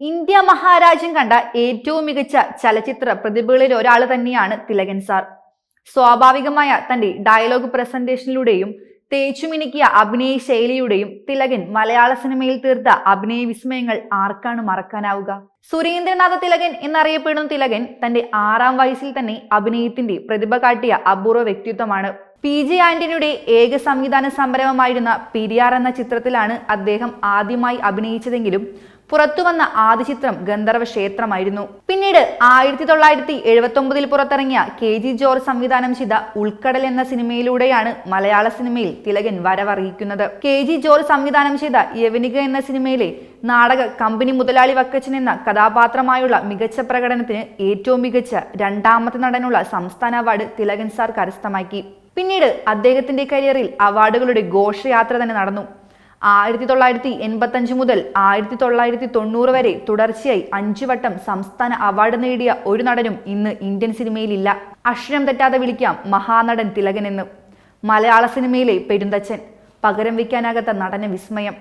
India മഹാരാജ്യം കണ്ട ഏറ്റവും മികച്ച ചലച്ചിത്ര പ്രതിഭകളിൽ ഒരാൾ തന്നെയാണ് തിലകൻ സാർ. സ്വാഭാവികമായ തന്റെ ഡയലോഗ് പ്രസന്റേഷനിലൂടെയും തേച്ചുമിനുക്കിയ അഭിനയ ശൈലിയുടെയും തിലകൻ മലയാള സിനിമയിൽ തീർത്ത അഭിനയ വിസ്മയങ്ങൾ ആർക്കാണ് മറക്കാനാവുക? സുരേന്ദ്രനാഥ തിലകൻ എന്നറിയപ്പെടുന്ന തിലകൻ തന്റെ ആറാം വയസ്സിൽ തന്നെ അഭിനയത്തിന്റെ പ്രതിഭ കാട്ടിയ അപൂർവ വ്യക്തിത്വമാണ്. പി ജെ ആന്റണിയുടെ ഏക സംവിധാന സംരംഭമായിരുന്ന പെരിയാർ എന്ന ചിത്രത്തിലാണ് അദ്ദേഹം ആദ്യമായി അഭിനയിച്ചതെങ്കിലും പുറത്തുവന്ന ആദ്യ ചിത്രം ഗന്ധർവ ക്ഷേത്രമായിരുന്നു. പിന്നീട് ആയിരത്തി തൊള്ളായിരത്തി എഴുപത്തി ഒമ്പതിൽ പുറത്തിറങ്ങിയ കെ ജി ജോർജ് സംവിധാനം ചെയ്ത ഉൾക്കടൽ എന്ന സിനിമയിലൂടെയാണ് മലയാള സിനിമയിൽ തിലകൻ വരവറിയിക്കുന്നത്. കെ ജി ജോർജ് സംവിധാനം ചെയ്ത യവനിക എന്ന സിനിമയിലെ നാടക കമ്പനി മുതലാളി വക്കച്ചൻ എന്ന കഥാപാത്രമായുള്ള മികച്ച പ്രകടനത്തിന് ഏറ്റവും മികച്ച രണ്ടാമത്തെ നടനുള്ള സംസ്ഥാന അവാർഡ് തിലകൻ സാർ കരസ്ഥമാക്കി. പിന്നീട് അദ്ദേഹത്തിന്റെ കരിയറിൽ അവാർഡുകളുടെ ഘോഷയാത്ര തന്നെ നടന്നു. ആയിരത്തി തൊള്ളായിരത്തി എൺപത്തഞ്ച് മുതൽ ആയിരത്തി തൊള്ളായിരത്തി തൊണ്ണൂറ് വരെ തുടർച്ചയായി അഞ്ചു വട്ടം സംസ്ഥാന അവാർഡ് നേടിയ ഒരു നടനും ഇന്ന് ഇന്ത്യൻ സിനിമയിലില്ല. അക്ഷരം തെറ്റാതെ വിളിക്കാം മഹാനടൻ തിലകൻ എന്ന് മലയാള സിനിമയിലെ പെരുന്തച്ചൻ പകരം വയ്ക്കാനാകാത്ത നടന വിസ്മയം.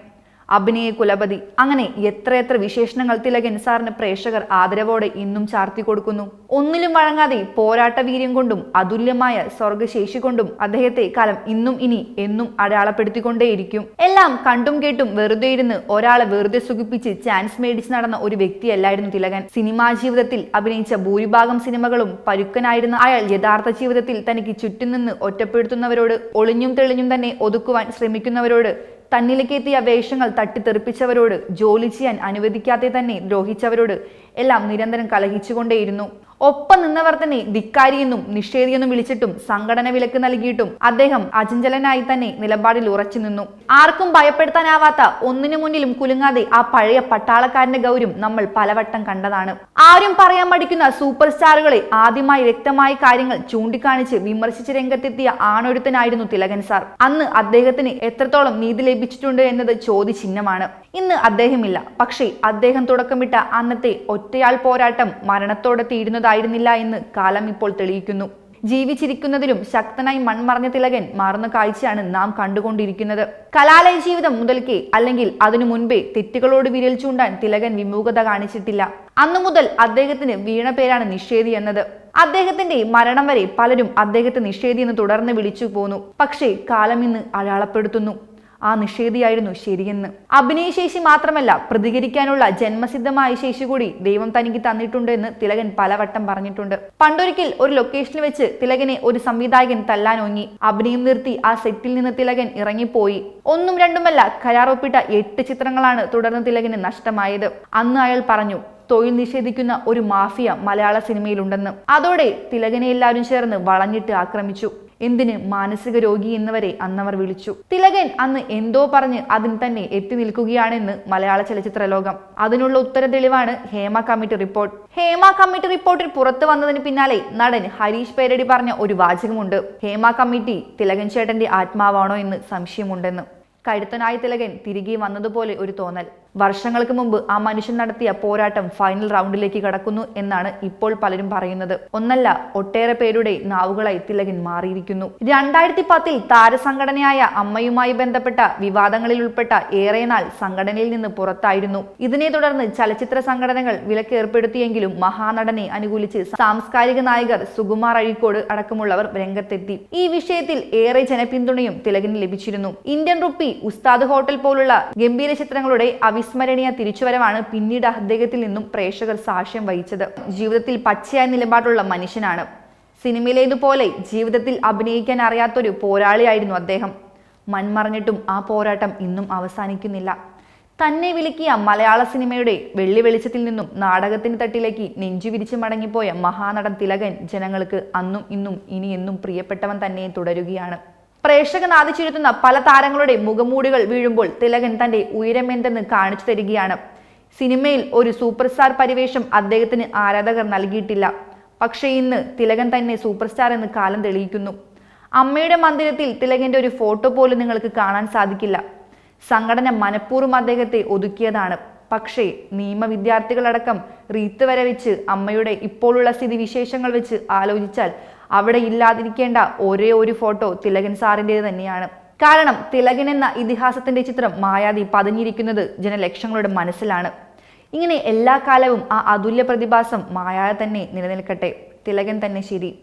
അഭിനയ കുലപതി. അങ്ങനെ എത്രയെത്ര വിശേഷണങ്ങൾ തിലകൻ സാറിന് പ്രേക്ഷകർ ആദരവോടെ ഇന്നും ചാർത്തി കൊടുക്കുന്നു. ഒന്നിലും വഴങ്ങാതെ പോരാട്ട വീര്യം കൊണ്ടും അതുല്യമായ സ്വർഗശേഷി കൊണ്ടും അദ്ദേഹത്തെ കാലം ഇന്നും ഇനി എന്നും അടയാളപ്പെടുത്തിക്കൊണ്ടേയിരിക്കും. എല്ലാം കണ്ടും കേട്ടും വെറുതെ ഇരുന്ന് ഒരാളെ വെറുതെ സുഖിപ്പിച്ച് ചാൻസ് മേടിച്ച് നടന്ന ഒരു വ്യക്തിയല്ലായിരുന്നു തിലകൻ. സിനിമാ ജീവിതത്തിൽ അഭിനയിച്ച ഭൂരിഭാഗം സിനിമകളും പരുക്കനായിരുന്ന അയാൾ യഥാർത്ഥ ജീവിതത്തിൽ തനിക്ക് ചുറ്റും നിന്ന് ഒറ്റപ്പെടുത്തുന്നവരോട് ഒളിഞ്ഞും തെളിഞ്ഞും തന്നെ ഒതുക്കുവാൻ ശ്രമിക്കുന്നവരോട് തന്നിലേക്ക് എത്തിയ വേഷങ്ങൾ തട്ടിത്തെറിപ്പിച്ചവരോട് ജോലി ചെയ്യാൻ അനുവദിക്കാതെ തന്നെ ദ്രോഹിച്ചവരോട് എല്ലാം നിരന്തരം കലഹിച്ചുകൊണ്ടേയിരുന്നു. ഒപ്പം നിന്നവർ തന്നെ ധിക്കാരിയെന്നും നിഷേധിയെന്നും വിളിച്ചിട്ടും സംഘടന വിലക്ക് നൽകിയിട്ടും അദ്ദേഹം അചഞ്ചലനായി തന്നെ നിലപാടിൽ ഉറച്ചു നിന്നു. ആർക്കും ഭയപ്പെടുത്താനാവാത്ത ഒന്നിനു മുന്നിലും കുലുങ്ങാതെ ആ പഴയ പട്ടാളക്കാരന്റെ ഗൗരവം നമ്മൾ പലവട്ടം കണ്ടതാണ്. ആരും പറയാൻ മടിക്കുന്ന സൂപ്പർ സ്റ്റാറുകളെ ആദ്യമായി വ്യക്തമായ കാര്യങ്ങൾ ചൂണ്ടിക്കാണിച്ച് വിമർശിച്ച് രംഗത്തെത്തിയ ആണൊരുത്തനായിരുന്നു തിലകൻ സാർ. അന്ന് അദ്ദേഹത്തിന് എത്രത്തോളം നീതി ലഭിച്ചിട്ടുണ്ട് എന്നത് ചോദ്യചിഹ്നമാണ്. ഇന്ന് അദ്ദേഹമില്ല. പക്ഷേ അദ്ദേഹം തുടക്കമിട്ട അന്നത്തെ ഒറ്റയാൾ പോരാട്ടം മരണത്തോടെ തീരുന്നതായിരുന്നില്ല എന്ന് കാലം ഇപ്പോൾ തെളിയിക്കുന്നു. ജീവിച്ചിരിക്കുന്നതിലും ശക്തനായി മൺമറഞ്ഞ തിലകൻ മാറുന്ന കാഴ്ചയാണ് നാം കണ്ടുകൊണ്ടിരിക്കുന്നത്. കലാലയ ജീവിതം മുതൽക്കേ അല്ലെങ്കിൽ അതിനു മുൻപേ തെറ്റുകളോട് വിരൽ ചൂണ്ടാൻ തിലകൻ വിമുഖത കാണിച്ചിട്ടില്ല. അന്നു മുതൽ അദ്ദേഹത്തിന് വീണ പേരാണ് നിഷേധി എന്നത്. അദ്ദേഹത്തിന്റെ മരണം വരെ പലരും അദ്ദേഹത്തെ നിഷേധി എന്ന് തുടർന്ന് വിളിച്ചു പോന്നു. പക്ഷേ കാലം ഇന്ന് അടയാളപ്പെടുത്തുന്നു. ആ നിഷേധിയായിരുന്നു ശരിയെന്ന്. അഭിനയശേഷി മാത്രമല്ല പ്രതികരിക്കാനുള്ള ജന്മസിദ്ധമായ ശേഷി കൂടി ദൈവം തനിക്ക് തന്നിട്ടുണ്ട് എന്ന് തിലകൻ പലവട്ടം പറഞ്ഞിട്ടുണ്ട്. പണ്ടൊരിക്കൽ ഒരു ലൊക്കേഷനിൽ വെച്ച് തിലകനെ ഒരു സംവിധായകൻ തല്ലാനൊങ്ങി അഭിനയം നിർത്തി ആ സെറ്റിൽ നിന്ന് തിലകൻ ഇറങ്ങിപ്പോയി. ഒന്നും രണ്ടുമല്ല കരാറൊപ്പിട്ട എട്ട് ചിത്രങ്ങളാണ് തുടർന്ന് തിലകന് നഷ്ടമായത്. അന്ന് അയാൾ പറഞ്ഞു തൊഴിൽ നിഷേധിക്കുന്ന ഒരു മാഫിയ മലയാള സിനിമയിലുണ്ടെന്ന്. അതോടെ തിലകനെ എല്ലാവരും ചേർന്ന് വളഞ്ഞിട്ട് ആക്രമിച്ചു. എന്തിന് മാനസിക രോഗി എന്നവരെ അന്നവർ വിളിച്ചു. തിലകൻ അന്ന് എന്തോ പറഞ്ഞ് അതിന് തന്നെ എത്തി നിൽക്കുകയാണെന്ന് മലയാള ചലച്ചിത്ര ലോകം അതിനുള്ള ഉത്തര തെളിവാണ് Hema committee report. Hema committee റിപ്പോർട്ടിൽ പുറത്തു വന്നതിന് പിന്നാലെ നടൻ ഹരീഷ് പേരടി പറഞ്ഞ ഒരു വാചകമുണ്ട്. ഹേമ കമ്മിറ്റി തിലകൻ ചേട്ടന്റെ ആത്മാവാണോ എന്ന് സംശയമുണ്ടെന്ന്. കഴുത്തനായ തിലകൻ തിരികെ വന്നതുപോലെ ഒരു തോന്നൽ. വർഷങ്ങൾക്ക് മുമ്പ് ആ മനുഷ്യൻ നടത്തിയ പോരാട്ടം ഫൈനൽ റൗണ്ടിലേക്ക് കടക്കുന്നു എന്നാണ് ഇപ്പോൾ പലരും പറയുന്നത്. ഒന്നല്ല ഒട്ടേറെ പേരുടെ നാവുകളായി തിലകൻ മാറിയിരിക്കുന്നു. രണ്ടായിരത്തി പത്തിൽ താരസംഘടനയായ അമ്മയുമായി ബന്ധപ്പെട്ട വിവാദങ്ങളിൽ ഉൾപ്പെട്ട ഏറെ നാൾ സംഘടനയിൽ നിന്ന് പുറത്തായിരുന്നു. ഇതിനെ തുടർന്ന് ചലച്ചിത്ര സംഘടനകൾ വിലക്ക് ഏർപ്പെടുത്തിയെങ്കിലും മഹാനടനെ അനുകൂലിച്ച് സാംസ്കാരിക നായകർ സുകുമാർ അഴീക്കോട് അടക്കമുള്ളവർ രംഗത്തെത്തി. ഈ വിഷയത്തിൽ ഏറെ ജനപിന്തുണയും തിലകന് ലഭിച്ചിരുന്നു. ഇന്ത്യൻ റുപ്പി ഉസ്താദ് ഹോട്ടൽ പോലുള്ള ഗംഭീര ചിത്രങ്ങളുടെ അവിസ്മരണീയ തിരിച്ചുവരവാണ് പിന്നീട് അദ്ദേഹത്തിൽ നിന്നും പ്രേക്ഷകർ സാക്ഷ്യം വഹിച്ചത്. ജീവിതത്തിൽ പച്ചയായ നിലപാടുള്ള മനുഷ്യനാണ്. സിനിമയിലേതുപോലെ ജീവിതത്തിൽ അഭിനയിക്കാൻ അറിയാത്തൊരു പോരാളിയായിരുന്നു അദ്ദേഹം. മൺമറഞ്ഞിട്ടും ആ പോരാട്ടം ഇന്നും അവസാനിക്കുന്നില്ല. തന്നെ വിളിക്കിയ മലയാള സിനിമയുടെ വെള്ളി വെളിച്ചത്തിൽ നിന്നും നാടകത്തിന് തട്ടിലേക്ക് നെഞ്ചു വിരിച്ച് മടങ്ങിപ്പോയ മഹാനടൻ തിലകൻ ജനങ്ങൾക്ക് അന്നും ഇന്നും ഇനിയെന്നും പ്രിയപ്പെട്ടവൻ തന്നെ തുടരുകയാണ്. പ്രേക്ഷക നാദിച്ചിരുത്തുന്ന പല താരങ്ങളുടെ മുഖമൂടികൾ വീഴുമ്പോൾ തിലകൻ തന്റെ ഉയരമെന്തെന്ന് കാണിച്ചു തരികയാണ്. സിനിമയിൽ ഒരു സൂപ്പർ സ്റ്റാർ പരിവേഷം അദ്ദേഹത്തിന് ആരാധകർ നൽകിയിട്ടില്ല. പക്ഷേ ഇന്ന് തിലകൻ തന്നെ സൂപ്പർ സ്റ്റാർ എന്ന് കാലം തെളിയിക്കുന്നു. അമ്മയുടെ മന്ദിരത്തിൽ തിലകന്റെ ഒരു ഫോട്ടോ പോലും നിങ്ങൾക്ക് കാണാൻ സാധിക്കില്ല. സംഘടന മനഃപൂർവം അദ്ദേഹത്തെ ഒതുക്കിയതാണ്. പക്ഷേ നിയമ വിദ്യാർത്ഥികളടക്കം റീത്ത് വരെ വെച്ച് അമ്മയുടെ ഇപ്പോഴുള്ള സ്ഥിതി വിശേഷങ്ങൾ വെച്ച് ആലോചിച്ചാൽ അവിടെ ഇല്ലാതിരിക്കേണ്ട ഒരേ ഒരു ഫോട്ടോ തിലകൻ സാറിന്റെ തന്നെയാണ്. കാരണം തിലകൻ എന്ന ഇതിഹാസത്തിന്റെ ചിത്രം മായാതി പതിഞ്ഞിരിക്കുന്നത് ജനലക്ഷങ്ങളുടെ മനസ്സിലാണ്. ഇങ്ങനെ എല്ലാ കാലവും ആ അതുല്യ പ്രതിഭാസം മായാതെ തന്നെ നിലനിൽക്കട്ടെ. തിലകൻ തന്നെ ശരി.